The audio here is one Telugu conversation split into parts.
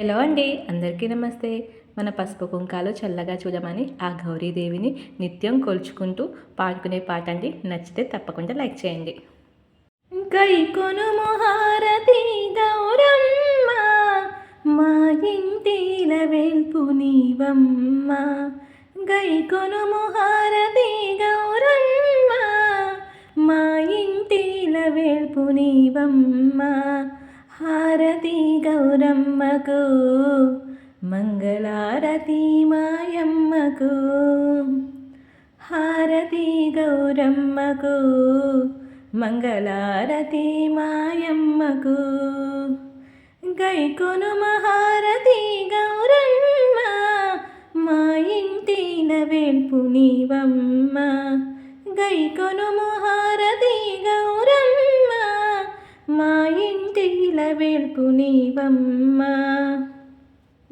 హలో అండి అందరికీ నమస్తే. మన పసుపు కుంకాలు చల్లగా చూడమని ఆ గౌరీదేవిని నిత్యం కొలుచుకుంటూ పాడుకునే పాట అండి. నచ్చితే తప్పకుండా లైక్ చేయండి. గై కొనుము హారతి గౌరమ్మ మా ఇంటిల వెల్పు నీవమ్మ. గై కొనుము హారతి గౌరమ్మ మా ఇంటిల వెల్పు నీవమ్మ. హారతి గౌరమ్మకు మంగళారతి మాయమ్మకు. హారతి గౌరమ్మకు మంగళారతి మాయమ్మకు. గైకును మహారతి గౌరమ్మ మా ఇంటి నవేల్పు నీవమ్మ. గైకును మహారతి మా ఇంటిల వెల్పు నీవమ్మ.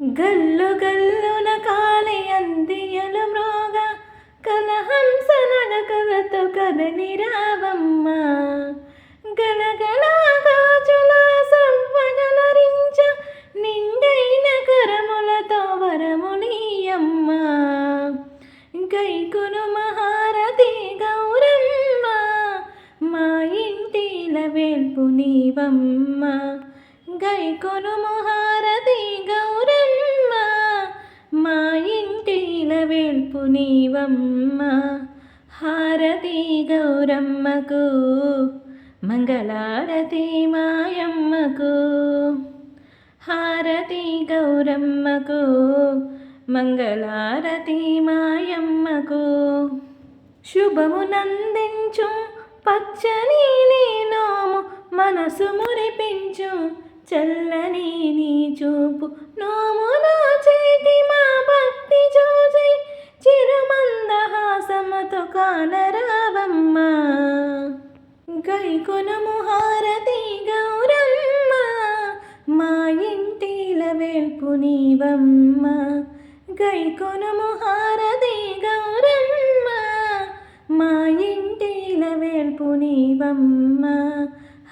గల్లు గల్లున కాలి అందియలు మృగ కలహంస నడకలతో కదని రావమ్మ. గలగలా గెలుపు నీవమ్మ గైకొను మహారతి గౌరమ్మ మా ఇంటిల వెళ్పు నీవమ్మ హారతి గౌరమ్మకు మంగళారతి మాయమ్మకు హారతి గౌరమ్మకు మంగళారతి మాయమ్మకు. శుభము నందించు పచ్చని మనసు మురిపించు చల్లని నీ చూపు. నోములో చేతి మా భక్తి చూచి చిరుమందహాసమతో కానరావమ్మ. గైకొనము హారతి గౌరమ్మ మా ఇంటిల వెల్పు నీవమ్మ. గైకొనము హారతి గౌరమ్మ మా ఇంటిల వెల్పు నీవమ్మ.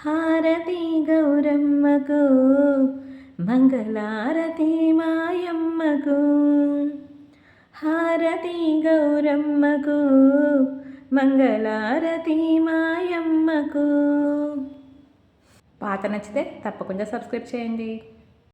హారతి గౌరమ్మకు మంగళారతి మాయమ్మకు. హారతి గౌరమ్మకు మంగళారతి మాయమ్మకు. పాత నచ్చితే తప్పకుండా సబ్స్క్రైబ్ చేయండి.